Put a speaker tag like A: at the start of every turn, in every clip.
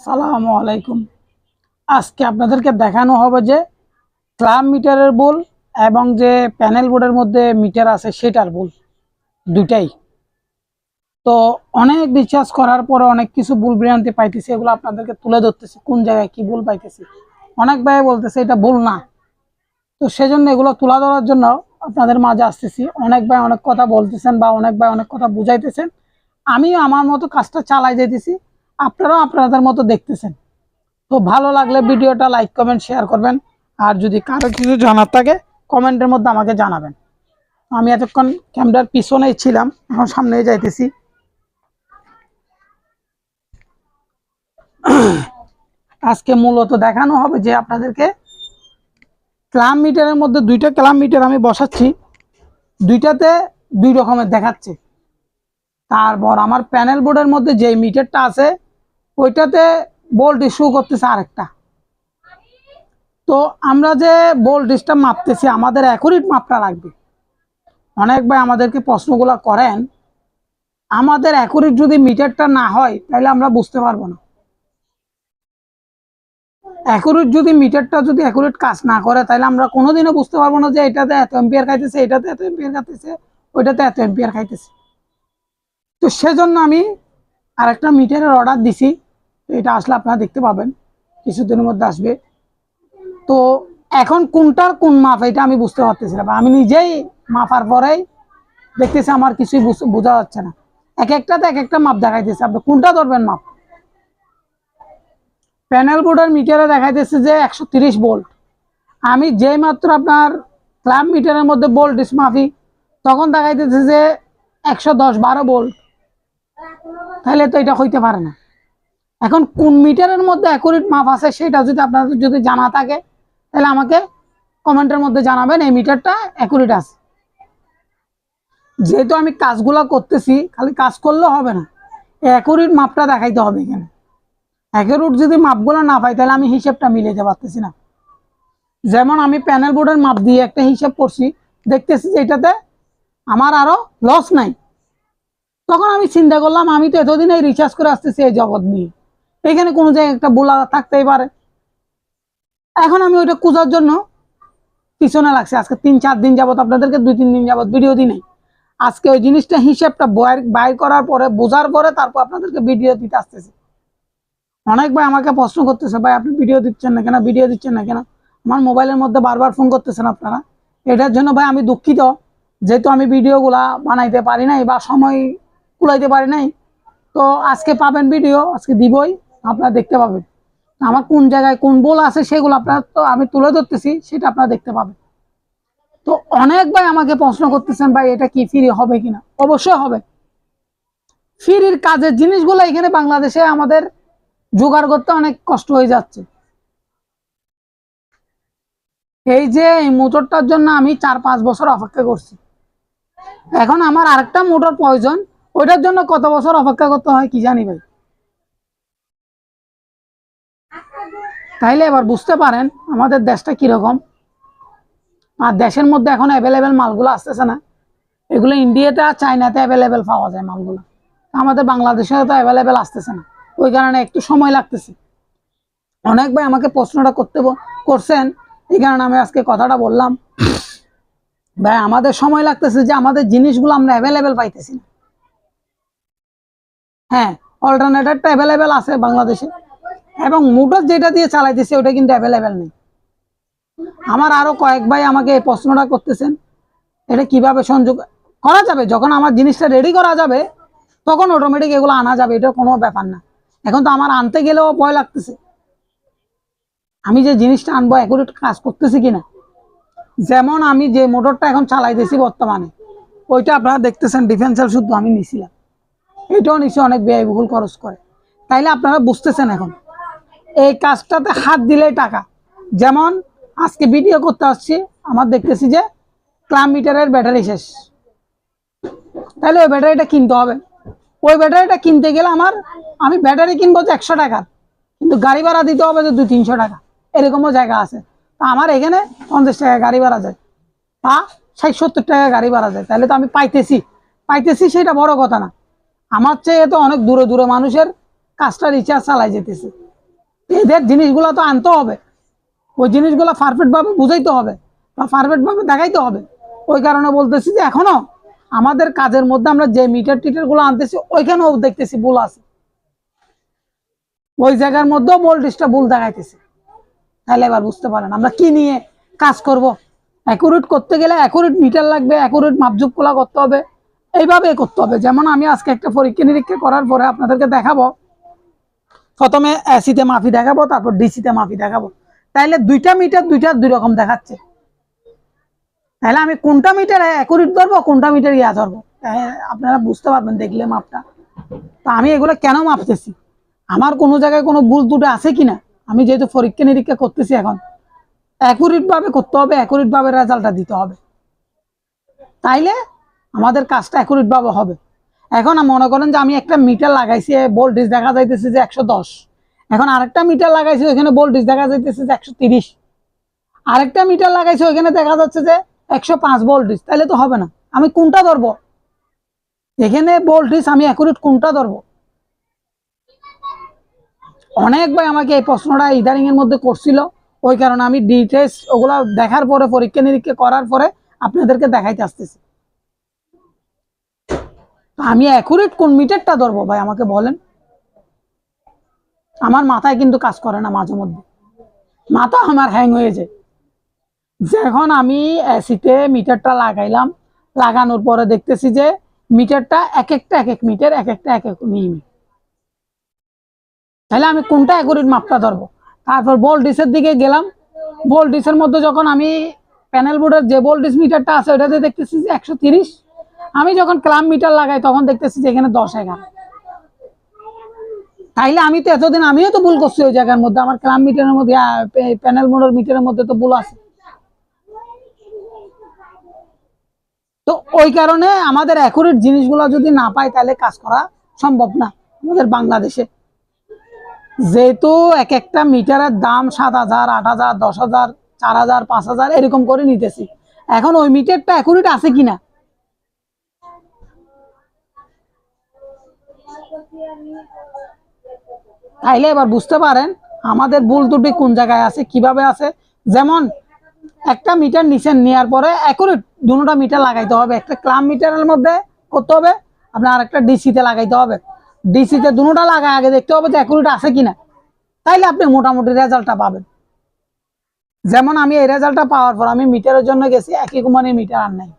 A: আসসালামু আলাইকুম। আজকে আপনাদেরকে দেখানো হবে যে ক্লাব মিটারের বল এবং যে প্যানেল বোর্ডের মধ্যে মিটার আছে সেটার বল দুটাই তো অনেক রিচার্জ করার পরে অনেক কিছু ভুল বিরান্তি পাইতেছি, এগুলো আপনাদেরকে তুলে ধরতেছি, কোন জায়গায় কি ভুল পাইতেছি। অনেক ভাই বলতেছে, এটা ভুল না। তো সেজন্য এগুলো তুলে ধরার জন্য আপনাদের মাঝে আসতেছি। অনেক ভাই অনেক কথা বলতেছেন বা অনেক ভাই অনেক কথা বুঝাইতেছেন। আমিও আমার মতো কাজটা চালাই যাইতেছি। আপনারাও আপনাদের মতো দেখতেছেন। তো ভালো লাগলে ভিডিওটা লাইক কমেন্ট শেয়ার করবেন। আর যদি কারও কিছু জানার থাকে কমেন্টের মধ্যে আমাকে জানাবেন। আমি এতক্ষণ ক্যামেরার পিছনেই ছিলাম, এখন সামনে যাইতেছি। আজকে মূলত দেখানো হবে যে আপনাদেরকে ক্লাম মিটারের মধ্যে দুইটা ক্লাম মিটার আমি বসাচ্ছি। দুইটাতে দুই রকমের দেখাচ্ছে। তারপর আমার প্যানেল বোর্ডের মধ্যে যে মিটারটা আছে ওইটাতে বোল্ট ইস্যু করতেছে আরেকটা। তো আমরা যে ভোল্টেজটা মাপতেছি, আমাদের অ্যাকুরেট মাপটা লাগবে। অনেক ভাই আমাদেরকে প্রশ্নগুলো করেন, আমাদের অ্যাকুরেট যদি মিটারটা না হয়, তাহলে আমরা বুঝতে পারব না। অ্যাকুরেট যদি মিটারটা যদি অ্যাকুরেট কাজ না করে, তাহলে আমরা কোনোদিনও বুঝতে পারব না যে এটাতে এত এম্পিয়ার খাইতেছে, এটাতে এত এম্পিয়ার খাইতেছে, ওইটাতে এত এম্পিয়ার খাইতেছে। তো সেজন্য আমি আরেকটা মিটারের অর্ডার দিছি। এটা আসলে আপনারা দেখতে পাবেন, কিছুদিনের মধ্যে আসবে। তো এখন কোনটার কোন মাপ, এটা আমি বুঝতে পারতেছিলাম। আমি নিজেই মাপার পরেই দেখতেছি আমার কিছুই বোঝা যাচ্ছে না। এক একটাতে এক একটা মাপ দেখাইতেছে। আপনি কোনটা ধরবেন মাপ? প্যানেল বোর্ডের মিটারে দেখাইতেছে যে একশো তিরিশ ভোল্ট আমি যেই মাত্র আপনার ক্লাব মিটারের মধ্যে ভোল্টেজ মাফি তখন দেখাইতেছে যে একশো দশ বারো ভোল্ট তাহলে তো এটা হইতে পারে না। এখন কোন মিটারের মধ্যে অ্যাকুরেট মাপ আছে সেটা যদি আপনাদের যদি জানা থাকে, তাহলে আমাকে কমেন্টের মধ্যে জানাবেন, এই মিটারটা অ্যাকুরেট আছে। যেহেতু আমি কাজগুলো করতেছি, খালি কাজ করলেও হবে না। অ্যাকুরেট মাপটা দেখাইতে হবে এখানে। অ্যাকুরেট যদি মাপগুলো না পাই, তাহলে আমি হিসেবটা মিলাইতে পারতেছি না। যেমন আমি প্যানেল বোর্ডের মাপ দিয়ে একটা হিসেব করছি, দেখতেছি যে এটাতে আমার আরও লস নাই। তখন আমি চিন্তা করলাম, আমি তো এতদিন এই রিচার্জ করে আসতেছি এই জগৎ নিয়ে। এখানে কোনো জায়গায় একটা বোলা থাকতেই পারে। এখন আমি ওইটা খোঁজার জন্য পিছনে লাগছে। আজকে তিন, চার দিন যাবত আপনাদেরকে দুই, তিন দিন যাবত ভিডিও দিই আজকে ওই জিনিসটা হিসেবটা বয়ের বাইর করার পরে, বোঝার পরে তারপর আপনাদেরকে ভিডিও দিতে আসতেছে। অনেক ভাই আমাকে প্রশ্ন করতেছে, ভাই, আপনি ভিডিও দিচ্ছেন না কেন? ভিডিও দিচ্ছেন না কেন? আমার মোবাইলের মধ্যে বারবার ফোন করতেছেন আপনারা। এটার জন্য ভাই আমি দুঃখিত, যেহেতু আমি ভিডিওগুলা বানাইতে পারি নাই বা সময় কুলাইতে পারি নাই। তো আজকে পাবেন ভিডিও আজকে দিবই। আপনারা দেখতে পাবেন। আমার কোন জায়গায় কোন বোল আছে সেগুলো আপনার তো আমি তুলে ধরতেছি, সেটা আপনারা দেখতে পাবেন। তো অনেক ভাই আমাকে প্রশ্ন করতেছেন, ভাই, এটা কি ফ্রি হবে কিনা? অবশ্যই হবে। ফ্রির কাজের জিনিসগুলো এখানে বাংলাদেশে আমাদের জোগাড় করতে অনেক কষ্ট হয়ে যাচ্ছে। এই যে এই মোটরটার জন্য আমি চার পাঁচ বছর অপেক্ষা করছি। এখন আমার আরেকটা মোটর প্রয়োজন, ওইটার জন্য কত বছর অপেক্ষা করতে হয় কি জানি ভাই? তাইলে এবার বুঝতে পারেন আমাদের দেশটা কীরকম। আর দেশের মধ্যে এখন অ্যাভেলেবেল মালগুলো আসতেছে না। এগুলো ইন্ডিয়াতে আর চাইনাতে অ্যাভেলেবেল পাওয়া যায় মালগুলো। আমাদের বাংলাদেশে তো অ্যাভেলেবেল আসতেছে না। ওই কারণে একটু সময় লাগতেছে। অনেক ভাই আমাকে প্রশ্নটা করতে করছেন। এই কারণে আমি আজকে কথাটা বললাম। ভাই, আমাদের সময় লাগতেছে যে আমাদের জিনিসগুলো আমরা অ্যাভেলেবেল পাইতেছি না। হ্যাঁ অল্টারনেটারটা অ্যাভেলেবেল আছে বাংলাদেশে এবং মোটর যেটা দিয়ে চালাইতেছে, ওটা কিন্তু অ্যাভেলেবেল নেই। আমার আরও কয়েক ভাই আমাকে এই প্রশ্নটা করতেছেন, এটা কীভাবে সংযোগ করা যাবে? যখন আমার জিনিসটা রেডি করা যাবে, তখন অটোমেটিক এগুলো আনা যাবে এটা কোনো ব্যাপার না। এখন তো আমার আনতে গেলেও ভয় লাগতেছে। আমি যে জিনিসটা আনব অ্যাকুরেট কাজ করতেছি কিনা? যেমন আমি যে মোটরটা এখন চালাইতেছি বর্তমানে, ওইটা আপনারা দেখতেছেন ডিফেন্সাল শুধু আমি নিছিলাম। এটাও নিচে অনেক ব্যয়বহুল খরচ করে। তাইলে আপনারা বুঝতেছেন এখন। এই কাজটাতে হাত দিলেই টাকা। যেমন আজকে ভিডিও করতে আসছি, আমার দেখতেছি যে ক্লাম মিটারের ব্যাটারি শেষ। তাহলে ওই ব্যাটারিটা কিনতে হবে। ওই ব্যাটারিটা কিনতে গেলে আমার, আমি ব্যাটারি কিনবো যে একশো টাকার কিন্তু গাড়ি ভাড়া দিতে হবে যে দুই তিনশো টাকা। এরকমও জায়গা আছে। তা আমার এখানে পঞ্চাশ টাকা গাড়ি ভাড়া যায় বা ষাট, সত্তর টাকা গাড়ি ভাড়া যায়। তাহলে তো আমি পাইতেছি। পাইতেছি সেটা বড় কথা না। আমার চেয়ে তো অনেক দূরে দূরে মানুষের কাজটা রিচার্জ চালাই যেতেছে। এদের জিনিসগুলো তো আনতে হবে। ওই জিনিসগুলো পারফেক্ট ভাবে বুঝাইতে হবে বা পারফেক্ট ভাবে দেখাইতে হবে। ওই কারণে বলতেছি যে এখনও আমাদের কাজের মধ্যে আমরা যে মিটার টিটারগুলো আনতেছি, ওইখানেও দেখতেছি ভুল আছে। ওই জায়গার মধ্যেও ভোল্টেজটা ভুল দেখাইতেছে। তাহলে এবার বুঝতে পারেন আমরা কি নিয়ে কাজ করব। অ্যাকুরেট করতে গেলে অ্যাকুরেট মিটার লাগবে অ্যাকুরেট মাপজুপ করতে হবে। এইভাবে করতে হবে। যেমন আমি আজকে একটা পরীক্ষা নিরীক্ষা করার পরে আপনাদেরকে দেখাবো প্রথমে এসিতে মাফি দেখাবো, তারপর ডিসিতে মাফি দেখাবো। তাইলে দুইটা মিটার, দুইটা দুই রকম দেখাচ্ছে। তাহলে আমি কোনটা মিটার অ্যাকুরেট ধরবো, কোনটা মিটার ইয়া ধরবো? আপনারা বুঝতে পারবেন, দেখলে মাপটা। তো আমি এগুলো কেন মাপতেছি? আমার কোনো জায়গায় কোনো ভুল দুটো আছে কিনা? আমি যেহেতু পরীক্ষা নিরীক্ষা করতেছি এখন। অ্যাকুরেট ভাবে করতে হবে অ্যাকুরেট ভাবে রেজাল্টটা দিতে হবে। তাইলে আমাদের কাজটা অ্যাকুরেট ভাবে হবে। এখন মনে করেন যে আমি একটা মিটার লাগাইছি ভোল্টেজ দেখা যাইতেছে যে একশো দশ। এখন আরেকটা মিটার লাগাইছি, ওইখানে ভোল্টেজ দেখা যাইতেছে যে একশো তিরিশ। আরেকটা মিটার লাগাইছি, ওইখানে দেখা যাচ্ছে যে একশো পাঁচ ভোল্টেজ তাহলে তো হবে না। আমি কোনটা ধরবো? এখানে ভোল্টেজ আমি অ্যাকুরেট কোনটা ধরবো? অনেক ভাই আমাকে এই প্রশ্নটা ইদারিং এর মধ্যে করছিল। ওই কারণে আমি ডিটেলস ওগুলা দেখার পরে পরীক্ষা নিরীক্ষা করার পরে আপনাদেরকে দেখাইতে আসতেছি। আমি অ্যাকুরেট কোন মিটারটা ধরবো ভাই? আমাকে বলেন। আমার মাথায় কিন্তু কাজ করে না মাঝে মধ্যে। মাথা আমার হ্যাং হয়ে যায়। যখন আমি এসিতে মিটারটা লাগাইলাম, লাগানোর পরে দেখতেছি যে মিটারটা এক একটা এক এক মিটার এক একটা এক এক মিমি। তাহলে আমি কোনটা অ্যাকুরেট মাপটা ধরবো? তারপর ভোল্টেজের দিকে গেলাম। ভোল্টেজের মধ্যে যখন আমি প্যানেল বোর্ডের যে ভোল্টেজ মিটারটা আছে, ওটাতে দেখতেছি যে একশো তিরিশ। আমি যখন ক্লাম মিটার লাগাই, তখন দেখতেছি যে এখানে দশ, এগারো। তাইলে আমি তো এতদিন, আমিও তো ভুল করছি ওই জায়গার মধ্যে। আমার ক্লাম মিটারের মধ্যে প্যানেল বোর্ডের মিটারের মধ্যে তো ভুল আছে। তো ওই কারণে আমাদের অ্যাকুরেট জিনিসগুলো যদি না পাই, তাহলে কাজ করা সম্ভব না আমাদের বাংলাদেশে। যেহেতু এক একটা মিটারের দাম সাত হাজার, আট হাজার, দশ হাজার, চার হাজার, পাঁচ হাজার, এরকম করে নিতেছি। এখন ওই মিটারটা অ্যাকুরেট আছে কিনা? তাইলে এবার বুঝতে পারেন আমাদের ভুল ত্রুটি কোন জায়গায় আছে, কীভাবে আছে। যেমন একটা মিটার নিচে নেওয়ার পরে অ্যাকুরেট দুটা মিটার লাগাইতে হবে। একটা ক্লাম মিটারের মধ্যে করতে হবে, আপনার আরেকটা ডিসিতে লাগাইতে হবে। ডিসিতে দুটা লাগায় আগে দেখতে হবে যে অ্যাকুরেট আছে কিনা। তাইলে আপনি মোটামুটি রেজাল্টটা পাবেন। যেমন আমি এই রেজাল্টটা পাওয়ার পর আমি মিটারের জন্য গেছি, একই কোম্পানির মিটার আর নাই।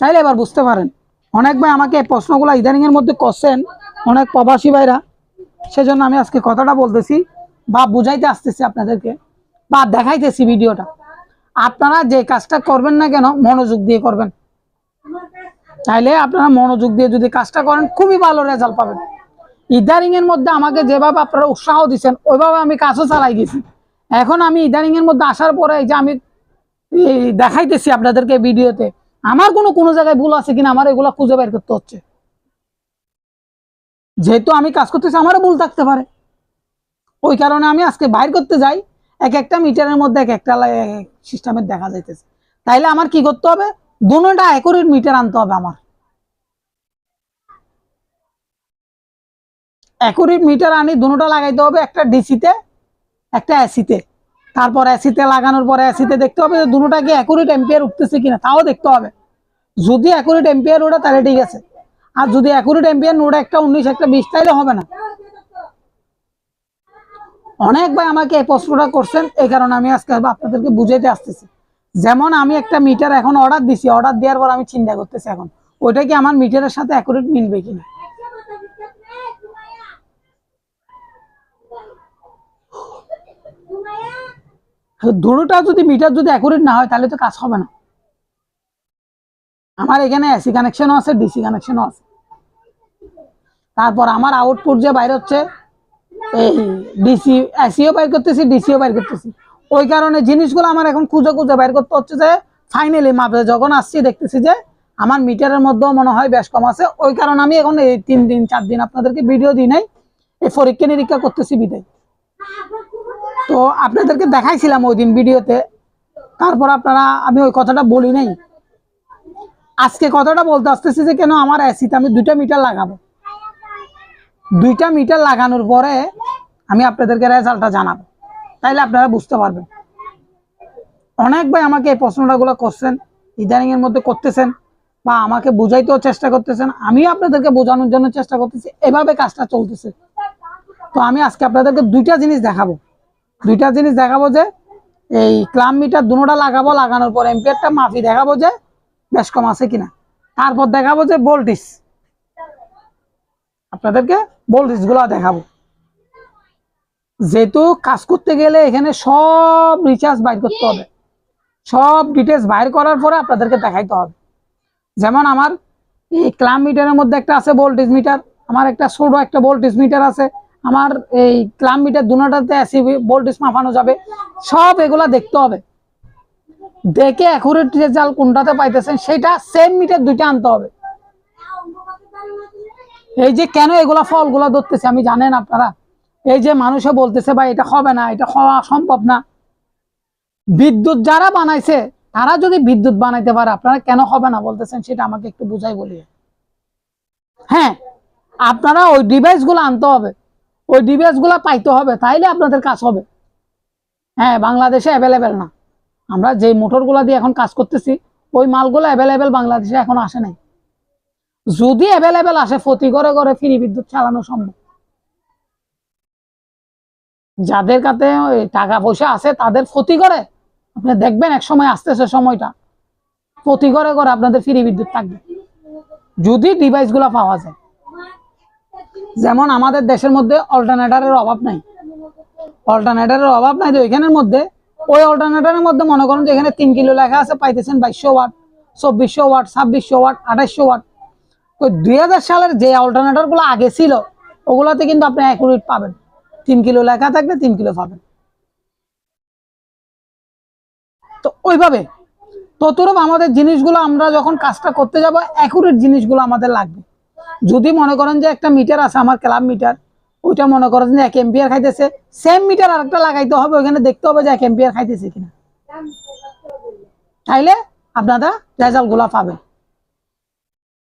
A: তাইলে এবার বুঝতে পারেন অনেক ভাই আমাকে এই প্রশ্নগুলো ইদানিং এর মধ্যে করছেন, অনেক প্রবাসী ভাইরা। সেজন্য আমি আজকে কথাটা বলতেছি, বা বুঝাইতে আসতেছি আপনাদেরকে, বা দেখাইতেছি ভিডিওটা। আপনারা যে কাজটা করবেন না কেন, মনোযোগ দিয়ে করবেন। তাইলে আপনারা মনোযোগ দিয়ে যদি কাজটা করেন, খুবই ভালো রেজাল্ট পাবেন। ইদারিং এর মধ্যে আমাকে যেভাবে আপনারা উৎসাহ দিচ্ছেন ওইভাবে আমি কাজও চালাই গেছি। এখন আমি ইদারিং এর মধ্যে আসার পরে যে আমি দেখাইতেছি আপনাদেরকে ভিডিওতে আমার কোনো কোনো জায়গায় ভুল আছে কিনা আমার এগুলা খুঁজে বের করতে হচ্ছে। যেহেতু আমি কাজ করতেছি, আমারও ভুল থাকতে পারে। ওই কারণে আমি আজকে বাইর করতে যাই, এক একটা মিটারের মধ্যে এক একটা সিস্টেমের দেখা যাইতেছে। তাইলে আমার কি করতে হবে? দুটা একরের মিটার আনতে হবে আমার। একরেট মিটার আনি দুটোটা লাগাইতে হবে, একটা ডিসিতে, একটা এসিতে। তারপর এসিতে লাগানোর পরে এসিতে দেখতে হবে দুটোটা কি অ্যাকুরেট এম্পিয়ার উঠতেছে কিনা, তাও দেখতে হবে। যদি অ্যাকুরেট এম্পিয়ার ওঠে তাহলে ঠিক আছে। আর যদি অ্যাকুরেট এম্পিয়ার নোটা একটা উনিশ, একটা বিশ, তাইলে হবে না। অনেক ভাই আমাকে এই প্রশ্নটা করছেন, এই কারণে আমি আজকে আপনাদেরকে বুঝাইতে আসতেছি। যেমন আমি একটা মিটার এখন অর্ডার দিছি অর্ডার দেওয়ার পর আমি চিন্তা করতেছি এখন, ওইটা কি আমার মিটারের সাথে অ্যাকুরেট মিলবে কিনা? দুটোটা যদি মিটার যদি অ্যাকুরেট না হয়, তাহলে তো কাজ হবে না। আমার এখানে এসি কানেকশনও আছে ডিসি কানেকশনও আছে। তারপর আমার আউটপুট যে বাইর হচ্ছে, এই ডিসি এসিও বাইর করতেছি ডিসিও বাইর করতেছি। ওই কারণে জিনিসগুলো আমার এখন খুঁজে খুঁজে বাইর করতে হচ্ছে যে ফাইনালি মাপে যখন আসছি, দেখতেছি যে আমার মিটারের মধ্যেও মনে হয় বেশ কম আছে। ওই কারণে আমি এখন এই তিন দিন, চার দিন আপনাদেরকে ভিডিও দিই নাই। এই পরীক্ষা নিরীক্ষা করতেছি বিদায়। তো আপনাদেরকে দেখাইছিলাম ওই দিন ভিডিওতে। তারপর আপনারা, আমি ওই কথাটা বলি নাই। আজকে কথাটা বলতে আসতেছি যে কেন আমার এসিতে আমি দুইটা মিটার লাগাবো। দুইটা মিটার লাগানোর পরে আমি আপনাদেরকে রেজাল্টটা জানাব। তাইলে আপনারা বুঝতে পারবেন। অনেক ভাই আমাকে এই প্রশ্নটাগুলো করছেন ইদানিং এর মধ্যে করতেছেন বা আমাকে বুঝাইতেও চেষ্টা করতেছেন। আমি আপনাদেরকে বোঝানোর জন্য চেষ্টা করতেছি। এভাবে কাজটা চলতেছে। তো আমি আজকে আপনাদেরকে দুইটা জিনিস দেখাবো। দুইটা জিনিস দেখাবো যে, এই ক্লাম মিটার দুটোটা লাগাবো, লাগানোর পর এম্পিয়ারটা মাফি দেখাবো যে, বেশ কম আছে কিনা। তারপর দেখাবো যে ভোল্টেজ। আপনাদেরকে ভোল্টেজগুলো দেখাবো। যেহেতু কাজ করতে গেলে এখানে সব রিচার্জ বাইর করতে হবে। সব ডিটেলস বাইর করার পরে আপনাদেরকে দেখাইতে হবে। যেমন আমার এই ক্লাম মিটারের মধ্যে একটা আছে ভোল্টেজ মিটার, আমার একটা ছোট একটা ভোল্টেজ মিটার আছে। আমার এই ক্লাম মিটার দুটাতে এসি ভোল্টেজ মাপানো যাবে। সব এগুলা দেখতে হবে। দেখে অ্যাকুরেট রেজাল্ট কোনটাতে পাইতেছেন, সেটা সেম মিটার দুইটা আনতে হবে। এই যে কেন এগুলা ফলগুলা ধরতেছে, আমি জানেন আপনারা? এই যে মানুষে বলতেছে, ভাই, এটা হবে না, এটা হওয়া সম্ভব না। বিদ্যুৎ যারা বানাইছে, তারা যদি বিদ্যুৎ বানাইতে পারে, আপনারা কেন হবে না বলতেছেন, সেটা আমাকে একটু বুঝাই বলি হ্যাঁ আপনারা ওই ডিভাইসগুলো আনতে হবে। ওই ডিভাইসগুলো পাইতে হবে, তাইলে আপনাদের কাজ হবে। হ্যাঁ বাংলাদেশে অ্যাভেলেবেল না। আমরা যে মোটরগুলো দিয়ে এখন কাজ করতেছি, ওই মালগুলো অ্যাভেলেবেল বাংলাদেশে এখন আসে নাই। যদি অ্যাভেলেবেল আসে প্রতি ঘরে ঘরে ফ্রি বিদ্যুৎ চালানো সম্ভব। যাদের কাছে টাকা পয়সা আছে, তাদের ক্ষতি করে আপনি দেখবেন এক সময় আসতেছে সময়টা। প্রতি ঘরে ঘরে আপনাদের ফ্রি বিদ্যুৎ থাকবে। যদি ডিভাইসগুলা পাওয়া যায়। যেমন আমাদের দেশের মধ্যে অল্টারনেটারের অভাব নাই। অল্টারনেটারের অভাব নাই তো এখানের মধ্যে। ওই অল্টারনেটারের মধ্যে মনে করেন যে এখানে তিন কিলো লেখা আছে, পাইতেছেন বাইশশো ওয়াট, চব্বিশশো ওয়াট, ছাব্বিশশো ওয়াট আঠাইশশো ওয়াট। ওই দুই হাজার সালের যে অল্টারনেটরগুলো আগে ছিল, ওগুলাতে কিন্তু আপনি অ্যাকুরেট পাবেন। তিন কিলো লেখা থাকলে তিন কিলো পাবেন। তো ওইভাবে। ততরূপ আমাদের জিনিসগুলো আমরা যখন কাজটা করতে যাব অ্যাকুরেট জিনিসগুলো আমাদের লাগবে। যদি মনে করেন যে একটা মিটার আছে, আমার ক্লাব মিটার, ওইটা মনে করেন যে এক এম্পিয়ার খাইতেছে সেম মিটার আরেকটা লাগাইতে হবে ওখানে দেখতে হবে যে এক এম্পিয়ার খাইতেছে কিনা। তাইলে আপনারা রেজাল্টগুলা পাবেন।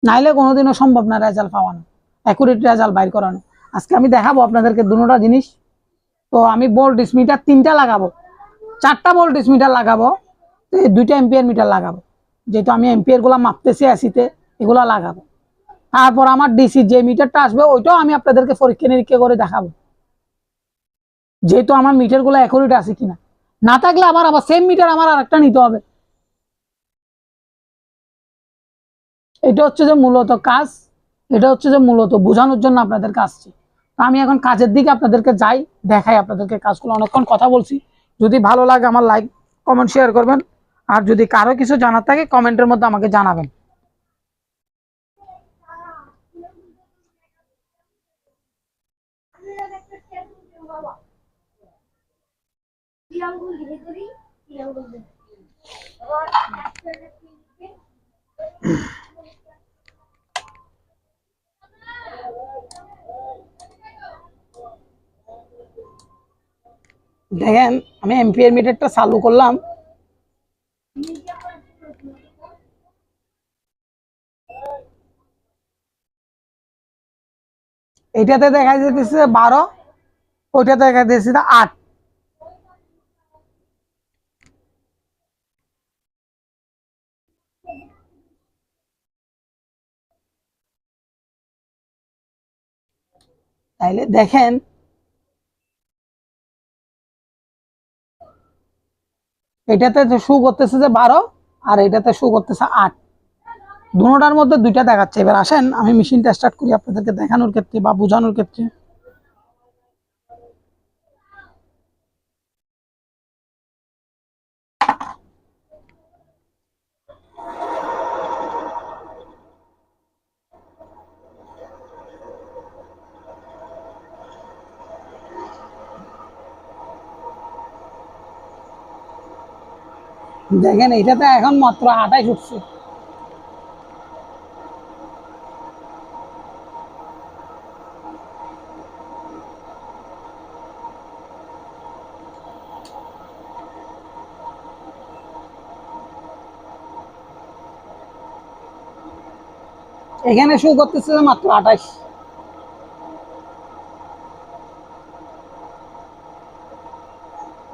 A: নাইলে কোনোদিনও সম্ভব না রেজাল্ট পাওয়ানো অ্যাকুরেট রেজাল্ট বাইর করানো। আজকে আমি দেখাবো আপনাদেরকে দুটোটা জিনিস। তো আমি ভোল্টেজ মিটার তিনটা লাগাবো। চারটা ভোল্টেজ মিটার লাগাবো দুইটা এম্পিয়ার মিটার লাগাবো। যেহেতু আমি এম্পিয়ারগুলা মাপতেছি এসিতে এগুলা লাগাবো। তারপর আমার ডিসি যে মিটারটা আসবে, ওইটাও আমি আপনাদেরকে পরীক্ষা নিরীক্ষা করে দেখাবো। যেহেতু আমার মিটারগুলো অ্যাকুরেট আছে কিনা। না থাকলে আবার আবার সেম মিটার আমার আরেকটা নিতে হবে। এটা হচ্ছে যে মূলত কাজ। এটা হচ্ছে যে মূলত বোঝানোর জন্য আপনাদেরকে আসছি। তো আমি এখন কাজের দিকে আপনাদেরকে যাই, দেখাই আপনাদেরকে কাজগুলো। অনেকক্ষণ কথা বলছি। যদি ভালো লাগে আমার লাইক কমেন্ট শেয়ার করবেন। আর যদি কারও কিছু জানার থাকে কমেন্টের মধ্যে আমাকে জানাবেন। দেখেন আমি এমপিআর মিটারটা চালু করলাম। এটাতে দেখা যেতেছে বারো ওইটাতে দেখা যেতেছে আট। তাইলে দেখেন। এটাতে শু করতেছে যে বারো, আর এটাতে শু করতেছে আট। দুটার মধ্যে দুইটা দেখাচ্ছে। এবার আসেন, আমি মেশিনটা স্টার্ট করি আপনাদেরকে দেখানোর ক্ষেত্রে বা বোঝানোর ক্ষেত্রে। দেখেন এটাতে এখন মাত্র আটাই উঠছে। এখানে শো করতেছে মাত্র আটাইশ।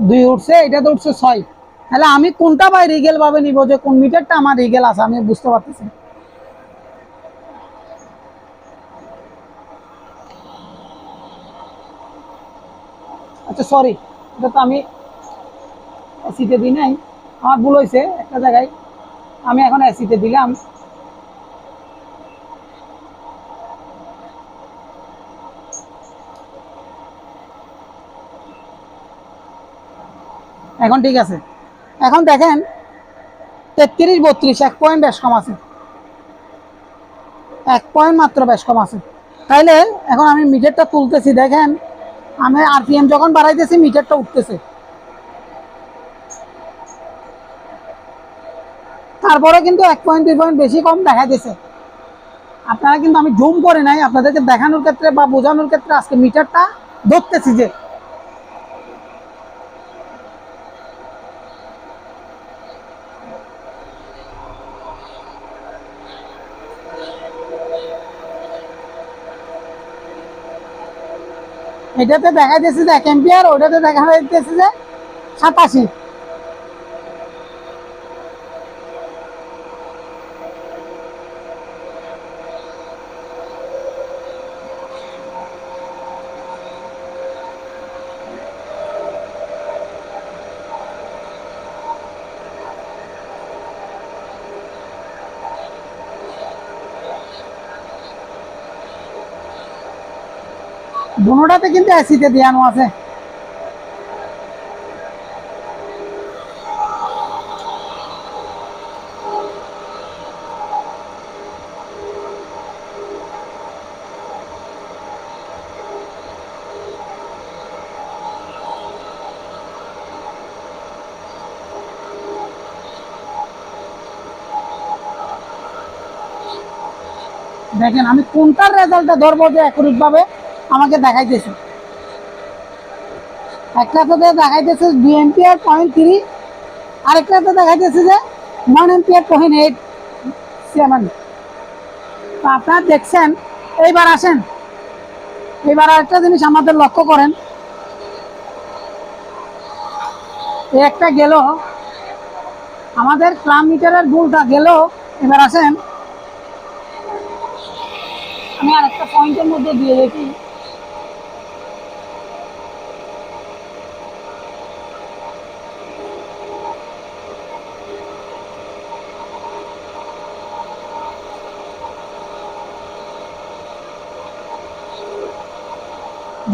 A: দুই উঠছে এটা তো উঠছে ছয়। তাহলে আমি কোনটা বাই রিগেল ভাবে নিব? যে কোন মিটারটা আমার রিগেল আছে, আমি বুঝতে পারতেছি আচ্ছা সরি এটা তো আমি এসিতে দিই নাই। আমার ভুল হয়েছে একটা জায়গায় আমি এখন এসিতে দিলাম। এখন ঠিক আছে। এখন দেখেন, তেত্রিশ, বত্রিশ, এক পয়েন্ট বেশ কম আছে। এক পয়েন্ট মাত্র বেশ কম আছে। তাইলে এখন আমি মিটারটা তুলতেছি, দেখেন, আমি আরপিএম যখন বাড়াইতেছি, মিটারটা উঠতেছে। তারপরে কিন্তু এক পয়েন্ট দুই পয়েন্ট বেশি কম দেখা দিছে। আপনারা কিন্তু আমি জুম করে নাই, আপনাদেরকে দেখানোর ক্ষেত্রে বা বোঝানোর ক্ষেত্রে আজকে মিটারটা ধরতেছি যে এটাতে দেখা যাচ্ছে যে এক এম্পিয়ার ওটাতে দেখা যাচ্ছে যে সাতাশি। দুটাতে কিন্তু এসিতে দেওয়ানো আছে। দেখেন আমি কোনটার রেজাল্টটা ধরবো যে অ্যাকুরেট ভাবে? আমাকে দেখাইতেছে। একটাতে দেখাইতেছে দুই এম্পিয়ার পয়েন্ট থ্রি আরেকটাতে দেখাইতেছে যে one ampere point eight seven তো আপনারা দেখছেন, এইবার আসেন। এবার আরেকটা জিনিস আমাদের লক্ষ্য করেন। একটা গেল, আমাদের ক্লাম মিটারের ভুলটা গেল, এবার আসেন। আমি আরেকটা পয়েন্টের মধ্যে দিয়ে দেখি।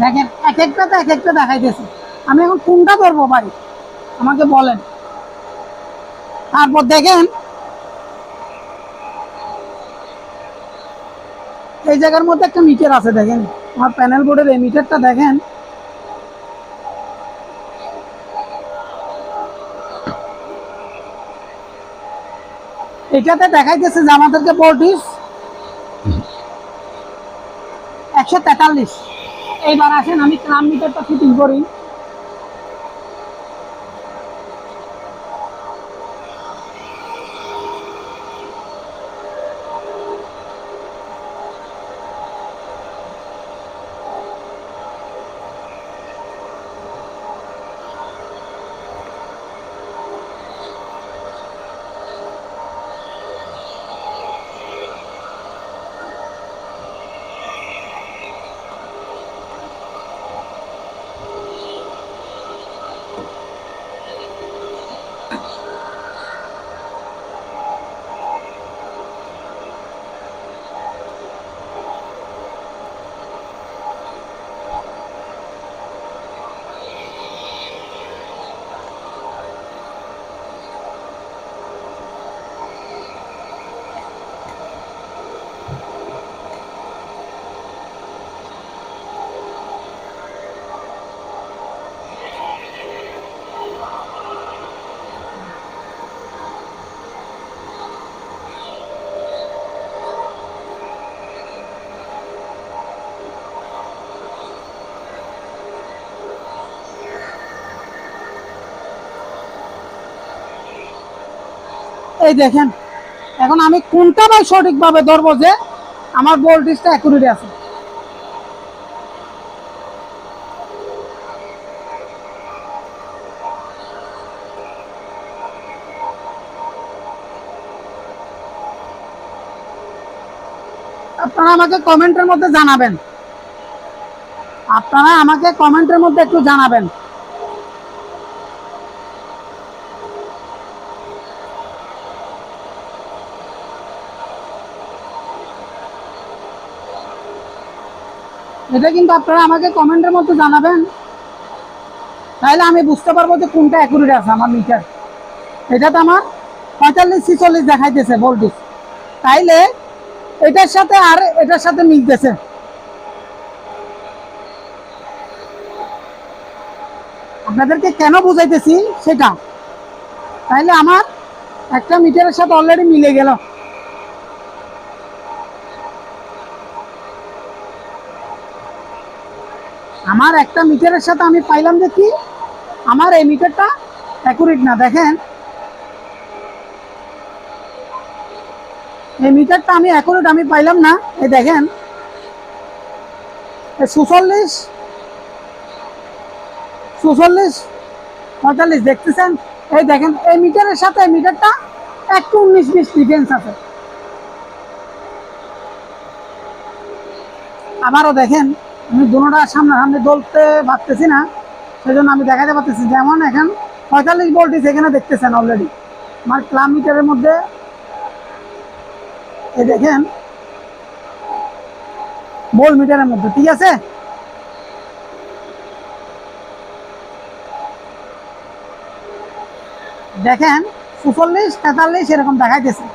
A: দেখেন, এক একটাতে এক একটা দেখাইতেছে। আমি এখন কোনটা ধরবো ভাই? আমাকে বলেন। তারপর দেখেন, এই জায়গার মধ্যে একটা মিটার আছে, দেখেন। আমার প্যানেল বোর্ডের এই মিটারটা দেখেন। এটাতে দেখাইতেছে যে আমাদেরকে ভোল্টেজ একশো তেতাল্লিশ। এইবার আসেন আমি ক্রাম মিটারটা ফিটিং করি। এই দেখেন, এখন আমি কোনটা ভাই সঠিকভাবে ধরবো যে আমার ভোল্টেজটা অ্যাকুরেট আছে? আপনারা আমাকে কমেন্টের মধ্যে জানাবেন। আপনারা আমাকে কমেন্টের মধ্যে একটু জানাবেন। এটা কিন্তু আপনারা আমাকে কমেন্টের মধ্যে জানাবেন। তাহলে আমি বুঝতে পারব যে কোনটা অ্যাকুরেট আছে আমার মিটার এটাতে আমার পঁয়তাল্লিশ, ছিচল্লিশ দেখাইতেছে ভোল্টেজ তাইলে এটার সাথে আর এটার সাথে মিলতেছে। আপনাদেরকে কেন বুঝাইতেছি সেটা? তাইলে আমার একটা মিটারের সাথে অলরেডি মিলে গেল। আমার একটা মিটারের সাথে আমি পাইলাম যে কি? আমার এই মিটারটা অ্যাকুরেট না। দেখেন। এই মিটারটা আমি অ্যাকুরেট আমি পাইলাম না। এই দেখেন। সুচল্লিশ সুচল্লিশ পঁয়তাল্লিশ। দেখতেছেন? এই দেখেন, এই মিটারের সাথে এই মিটারটা একটু উনিশ বিশ ডিফারেন্স আছে। আবারও দেখেন। আমি দুটা সামনে সামনে দলতে পারতেছি না সেই জন্য আমি দেখাতে পারতেছি যেমন এখন পঁয়তাল্লিশ ভোল্টেজ এখানে দেখতেছেন অলরেডি আমার ক্লাব মিটারের মধ্যে এই দেখেন ভোল্ট মিটারের মধ্যে, ঠিক আছে? দেখেন সুচল্লিশ তেতাল্লিশ এরকম দেখাইতেছে।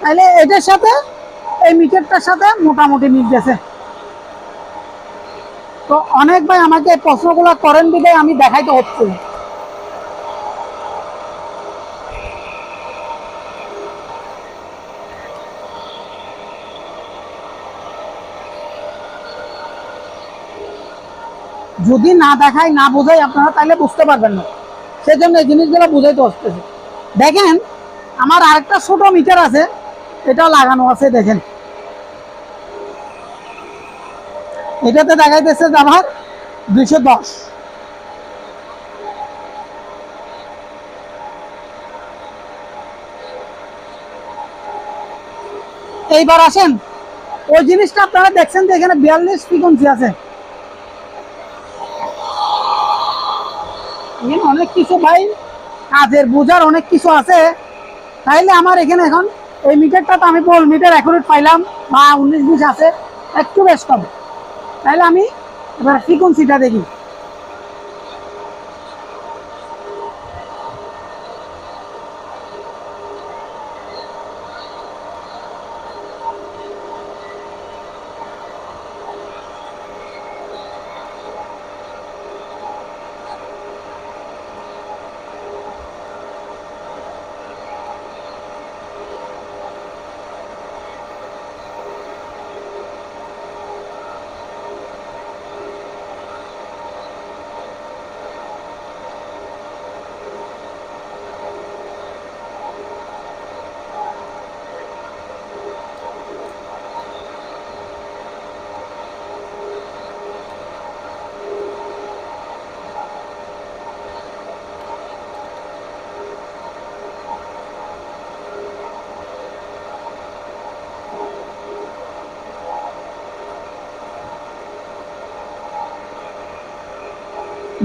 A: তাইলে এটার সাথে এই মিটারটার সাথে মোটামুটি মিলতেছে তো অনেক ভাই আমাকে প্রশ্নগুলো করেন দিলে আমি দেখাইতে হচ্ছে। যদি না দেখাই না বোঝাই আপনারা তাহলে বুঝতে পারবেন না। সেই জন্য এই জিনিসগুলো বুঝাইতে হচ্ছে। দেখেন, আমার আরেকটা ছোট মিটার আছে এটাও লাগানো আছে, দেখেন। এটাতে দেখাইতেছে আমার দুইশো দশ। এইবার আসেন। ওই জিনিসটা আপনারা দেখছেন যে এখানে বিয়াল্লিশ ফ্রিকোয়েন্সি আছে। এখানে অনেক কিছু ভাই, কাজের বোঝার অনেক কিছু আছে। তাইলে আমার এখানে এখন এই মিটারটা তো আমি বল মিটার অ্যাকুরেট পাইলাম, বা উনিশ বিশ আছে, একটু বেশ কম। তাইলে আমি এবার ফ্রিকোয়েন্সিটা দেখি।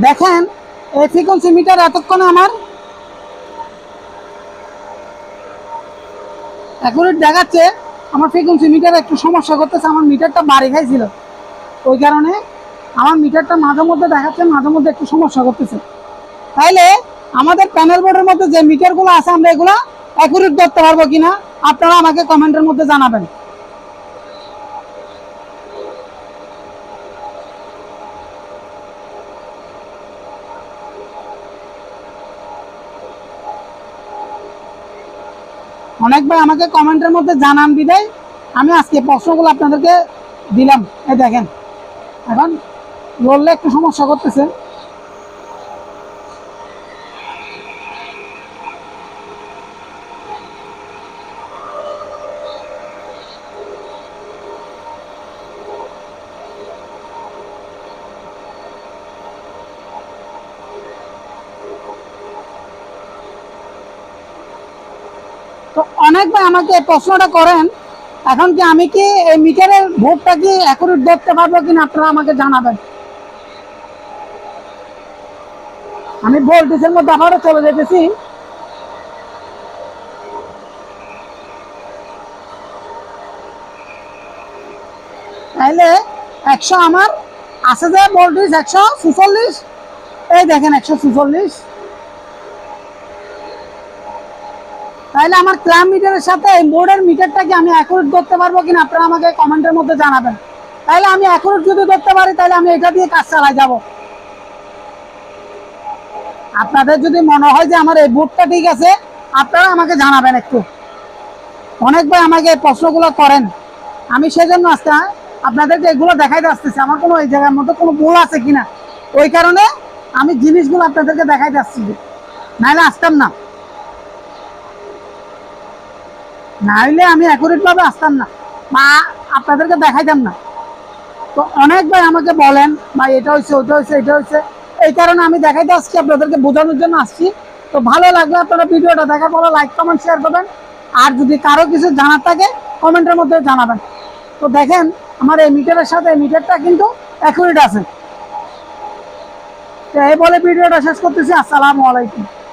A: দেখেন, এই ফ্রিকোয়েন্সি মিটার এতক্ষণে আমার অ্যাকুরেট দেখাচ্ছে, আমার ফ্রিকোয়েন্সি মিটার একটু সমস্যা করতেছে, আমার মিটারটা বাড়ি খাইছিল। ওই কারণে আমার মিটারটা মাঝে মধ্যে দেখাচ্ছে, মাঝে মধ্যে একটু সমস্যা করতেছে। তাইলে আমাদের প্যানেল বোর্ডের মধ্যে যে মিটারগুলো আছে, আমরা এগুলো অ্যাকুরেট ধরতে পারব কিনা, আপনারা আমাকে কমেন্টের মধ্যে জানাবেন অনেক ভাই আমাকে কমেন্টের মধ্যে জানান বিদায়। আমি আজকে প্রশ্নগুলো আপনাদেরকে দিলাম। এই দেখেন, এখন লড়লে একটু সমস্যা করতেছে তো অনেক ভাই আমাকে প্রশ্নটা করেন। এখন কি আমি কি এই মিটারের ভোটটা কি অ্যাকুরেট দেখতে পারব কিনা আপনারা আমাকে জানাবেন। আমি ভোল্টেজের মধ্যে আবারও চলে যেতেছি। তাহলে একশো আমার, আছে যে ভোল্টেজ একশো সুচল্লিশ এই দেখেন একশো তাহলে আমার ক্লাম মিটারের সাথে এই বোর্ডের মিটারটাকে আমি অ্যাকুরেট করতে পারব কিনা আপনারা আমাকে কমেন্টের মধ্যে জানাবেন। তাহলে আমি অ্যাকুরেট যদি করতে পারি, তাহলে আমি এটা দিয়ে কাজ চালাই যাব। আপনাদের যদি মনে হয় যে আমার এই বোর্ডটা ঠিক আছে, আপনারা আমাকে জানাবেন একটু। অনেকবার আমাকে এই প্রশ্নগুলো করেন। আমি সেজন্য আজকে আপনাদেরকে এগুলো দেখাইতে আসতেছি। আমার কোনো এই জায়গার মধ্যে কোনো ভুল আছে কিনা? ওই কারণে আমি জিনিসগুলো আপনাদেরকে দেখাইতে আসছি। নাহলে আসতাম না। নাইলে আমি অ্যাকুরেট ভাবে আসতাম না। বা আপনাদেরকে দেখাইতাম না। তো অনেক ভাই আমাকে বলেন, ভাই, এটা হয়েছে ওটা হয়েছে এটা হয়েছে এই কারণে আমি দেখাইতে আসছি, আপনাদেরকে বোঝানোর জন্য আসছি। তো ভালো লাগলে আপনারা ভিডিওটা দেখার পরে লাইক কমেন্ট শেয়ার করবেন। আর যদি কারও কিছু জানার থাকে, কমেন্টের মধ্যে জানাবেন। তো দেখেন, আমার এই মিটারের সাথে, এই মিটারটা কিন্তু অ্যাকুরেট আছে। তো এই বলে ভিডিওটা শেষ করতেছি। আসসালামু আলাইকুম।